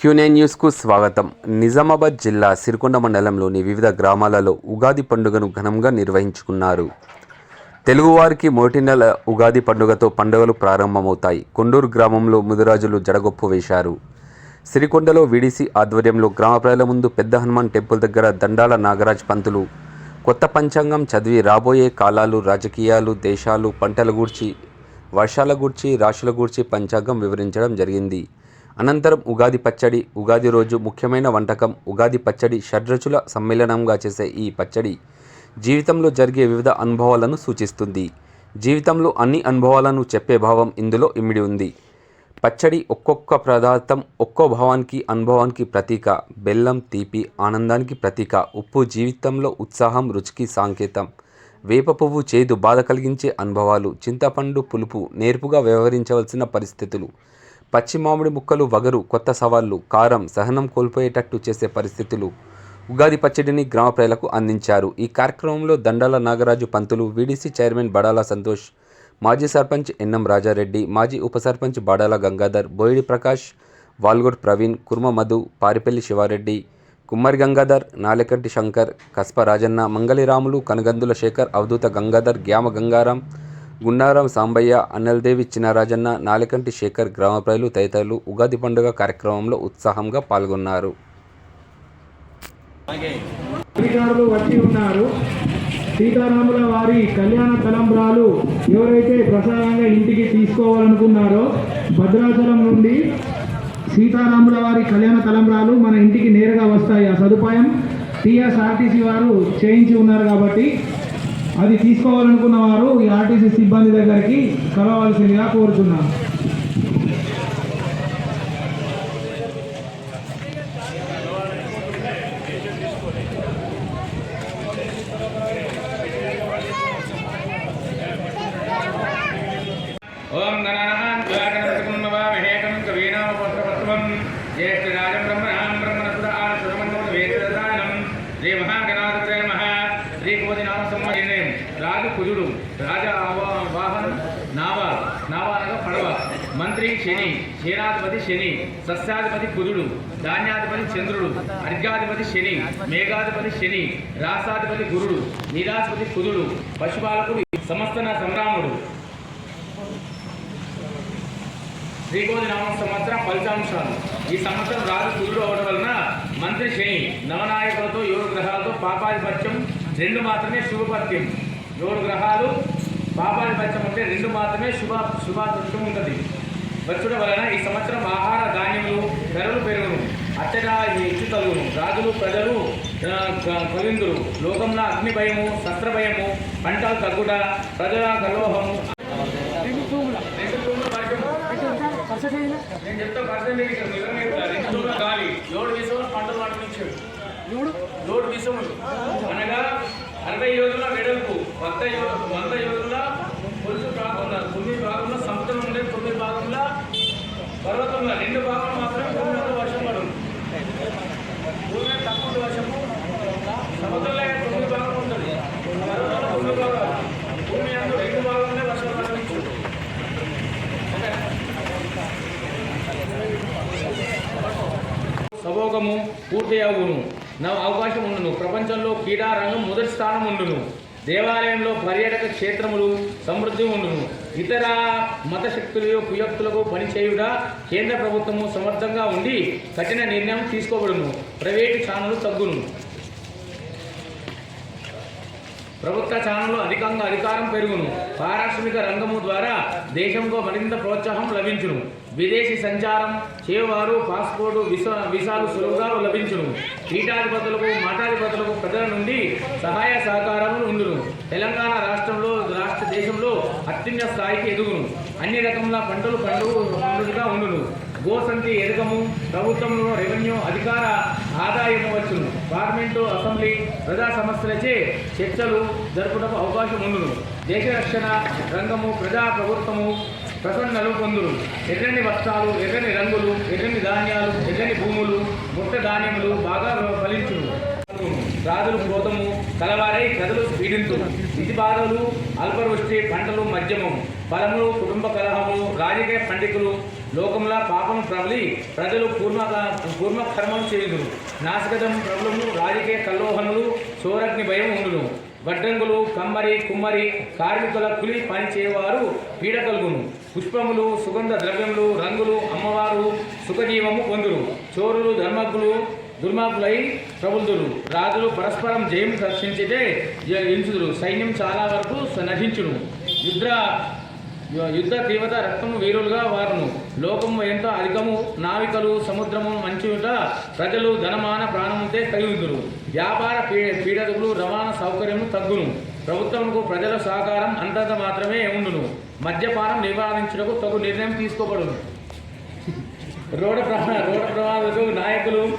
క్యూనే న్యూస్కు స్వాగతం. నిజామాబాద్ జిల్లా సిరికొండ మండలంలోని వివిధ గ్రామాలలో ఉగాది పండుగను ఘనంగా నిర్వహించుకున్నారు. తెలుగువారికి మొదటి నెల ఉగాది పండుగతో పండుగలు ప్రారంభమవుతాయి. కొండూరు గ్రామంలో ముదిరాజులు జడగొప్పు వేశారు. సిరికొండలో వీడీసీ ఆధ్వర్యంలో గ్రామ ప్రజల ముందు పెద్ద హనుమాన్ టెంపుల్ దగ్గర దండాల నాగరాజ్ పంతులు కొత్త పంచాంగం చదివి రాబోయే కాలాలు రాజకీయాలు దేశాలు పంటల గూర్చి వర్షాల గూర్చి రాశుల గూర్చి పంచాంగం వివరించడం జరిగింది. అనంతరం ఉగాది పచ్చడి ఉగాది రోజు ముఖ్యమైన వంటకం ఉగాది పచ్చడి షడ్రచుల సమ్మేళనంగా చేసే ఈ పచ్చడి జీవితంలో జరిగే వివిధ అనుభవాలను సూచిస్తుంది. జీవితంలో అన్ని అనుభవాలను చెప్పే భావం ఇందులో ఇమిడి ఉంది. పచ్చడి ఒక్కొక్క పదార్థం ఒక్కో భావానికి అనుభవానికి ప్రతీక. బెల్లం తీపి ఆనందానికి ప్రతీక. ఉప్పు జీవితంలో ఉత్సాహం రుచికి సాంకేతం. వేప పువ్వు చేదు బాధ కలిగించే అనుభవాలు. చింతపండు పులుపు నేర్పుగా వ్యవహరించవలసిన పరిస్థితులు. పచ్చి మామిడి ముక్కలు వగరు కొత్త సవాళ్ళు కారం సహనం కోల్పోయేటట్టు చేసే పరిస్థితులు ఉగాది పచ్చడిని గ్రామ ప్రజలకు అందించారు. ఈ కార్యక్రమంలో దండాల నాగరాజు పంతులు వీడీసీ చైర్మన్ బడాల సంతోష్ మాజీ సర్పంచ్ ఎన్ఎం రాజారెడ్డి మాజీ ఉప సర్పంచ్ బాడాల గంగాధర్ బోయిడి ప్రకాష్ వాల్గొడ్ ప్రవీణ్ కుర్మ మధు పారిపల్లి శివారెడ్డి కుమ్మరి గంగాధర్ నాలెకంటి శంకర్ కస్ప రాజన్న మంగళిరాములు కనగందుల శేఖర్ అవధూత గంగాధర్ గ్యామ గంగారాం గుండారాం సాంబయ్య అన్నల్దేవి చిన్నరాజన్న నాలెకంటి శేఖర్ గ్రామ ప్రజలు తదితరులు ఉగాది పండుగ కార్యక్రమంలో ఉత్సాహంగా పాల్గొన్నారు. అధికారులు వచ్చి ఉన్నారు. సీతారాముల వారి కళ్యాణ తలంబ్రాలు ఎవరైతే ప్రసాదంగా ఇంటికి తీసుకోవాలనుకున్నారో భద్రాచలం నుండి సీతారాముల వారి కళ్యాణ తలంబ్రాలు మన ఇంటికి నేరుగా వస్తాయి. ఆ సదుపాయం టీఎస్ఆర్టీసీ వారు చేయించి ఉన్నారు కాబట్టి అది తీసుకోవాలనుకున్న వారు ఈ ఆర్టీసీ సిబ్బంది దగ్గరికి కలవాల్సిందిగా కోరుతున్నాను. ఓం గణానాం జ్వాగణపతిం నవామహేకం కవీనామపత్రవత్వం జ్యేష్ఠరాజం శ్రీకోది నామ రాజు కుజుడు రాజ వాహనం నావ నావ అనగా పడవ మంత్రి శని క్షీరాధిపతి శని సస్యాధిపతి కుజుడు ధాన్యాధిపతి చంద్రుడు అర్ఘాధిపతి శని మేఘాధిపతి శని రాసాధిపతి గురుడు నీరాధిపతి కుజుడు పశుపాలకుడు సమస్తన సంగ్రాముడు శ్రీకోది నామ సంవత్సరం ఫలితాంశాలు. ఈ సంవత్సరం రాజు కుదురు అవడం వలన మంత్రి శని నవనాయకులతో యోగ గ్రహాలతో పాపాధిపత్యం రెండు మాత్రమే శుభపత్యం. ఏడు గ్రహాలు పాపాధిపత్యం అంటే రెండు మాత్రమే శుభ శుభాదృష్టం ఉంటుంది. వచ్చడం వలన ఈ సంవత్సరం ఆహార ధాన్యములు ధరలు పెరుగును. అత్తగా ఇచ్చు తగును రాజులు ప్రజలు కవిందులు లోకంలో అగ్ని భయము శస్త్ర భయము పంటలు తగ్గుట ప్రజల గర్వహము. నేను చెప్తా గాలి. పంటలు పండించాడు అనగా అరవై యోజుల వెడల్పు వంద వంద యోజుల పొలుసు కాకుండా తొమ్మిది భాగంలో సముద్రం ఉండే తొమ్మిది భాగంలో పర్వతంలో రెండు భాగం మాత్రమే భూమి మీద వర్షం పడుతుంది భూమి తక్కువ వర్షము సముద్రంలో తొమ్మిది భాగం ఉంటుంది పర్వతంలో తొమ్మిది భాగాలు భూమి అందు రెండు భాగంలో వర్షం పడవచ్చు సభోగము పూర్తి అవును అవకాశం ఉండును. ప్రపంచంలో క్రీడారంగం మొదటి స్థానం ఉండును. దేవాలయంలో పర్యాటక క్షేత్రములు సమృద్ధి ఉండును. ఇతర మత శక్తులు కుయక్తులకు పనిచేయుట కేంద్ర ప్రభుత్వము సమర్థంగా ఉండి కఠిన నిర్ణయం తీసుకోబడును. ప్రైవేటు ఛానళ్ళు తగ్గును. ప్రభుత్వ ఛానల్లో అధికంగా అధికారం పెరుగును. పారిశ్రామిక రంగము ద్వారా దేశంలో మరింత ప్రోత్సాహం లభించును. విదేశీ సంచారం చేవారు పాస్పోర్టు విసా వీసాలు సులువుగా లభించును. పీఠాధిపతులకు మఠాధిపతులకు ప్రజల నుండి సహాయ సహకారములు ఉండును. తెలంగాణ రాష్ట్రంలో రాష్ట్ర దేశంలో అత్యున్నత స్థాయికి ఎదుగును. అన్ని రకముల పంటలు పండుగ సమృద్ధిగా ఉండును. గోసంతి ఎదగము ప్రభుత్వంలో రెవెన్యూ అధికార ఆదాయం వచ్చును. పార్లమెంటు అసెంబ్లీ ప్రజా సమస్యలచే చర్చలు జరుపుటకు అవకాశం ఉండును. దేశ రక్షణ రంగము ప్రజా ప్రభుత్వము ప్రసన్నలు పొందును ఎర్రని వస్త్రాలు ఎర్రని రంగులు ఎర్రని ధాన్యాలు ఎర్రని భూములు పుట్ట ధాన్యములు బాగా ఫలించు రాజులు క్రోధము తలవారై కథలు పీడించు ఇది బాధలు అల్పవృష్టి పంటలు మద్యము ఫలములు కుటుంబ కలహములు రాజకీయ పండితులు లోకంలో పాపము ప్రబలి ప్రజలు పూర్వ పూర్వ కర్మలు చేయుదురు. నాశకతం ప్రబలము రాజకీయ కల్లోహములు సోరగ్ని భయం ఉండును. వడ్రంగులు కమ్మరి కుమ్మరి కార్మికుల కులి పనిచేవారు పీడ కలుగును పుష్పములు సుగంధ ద్రవ్యములు రంగులు అమ్మవారు సుఖజీవము పొందురు. చోరులు ధర్మకులు దుర్మార్గులై ప్రబుద్ధులు. రాజులు పరస్పరం జయం దర్శించితే ఎంచుదురు. సైన్యం చాలా వరకు నశించును. యుద్ధ యుద్ధ తీవ్రత రక్తము వీరులుగా వారును. లోకము ఎంతో అధికము? నావికలు సముద్రము మంచుట ప్రజలు ధనమాన ప్రాణముతే కలుగుదురు వ్యాపార పీ పీడకులు రవాణా సౌకర్యము తగ్గును. ప్రభుత్వముకు ప్రజల సహకారం అంతంత మాత్రమే ఉండును. మద్యపానం నివారించుటకు తగు నిర్ణయం తీసుకోబడును. రోడ్డు ప్రమా రోడ్డు ప్రమాదాలకు నాయకులు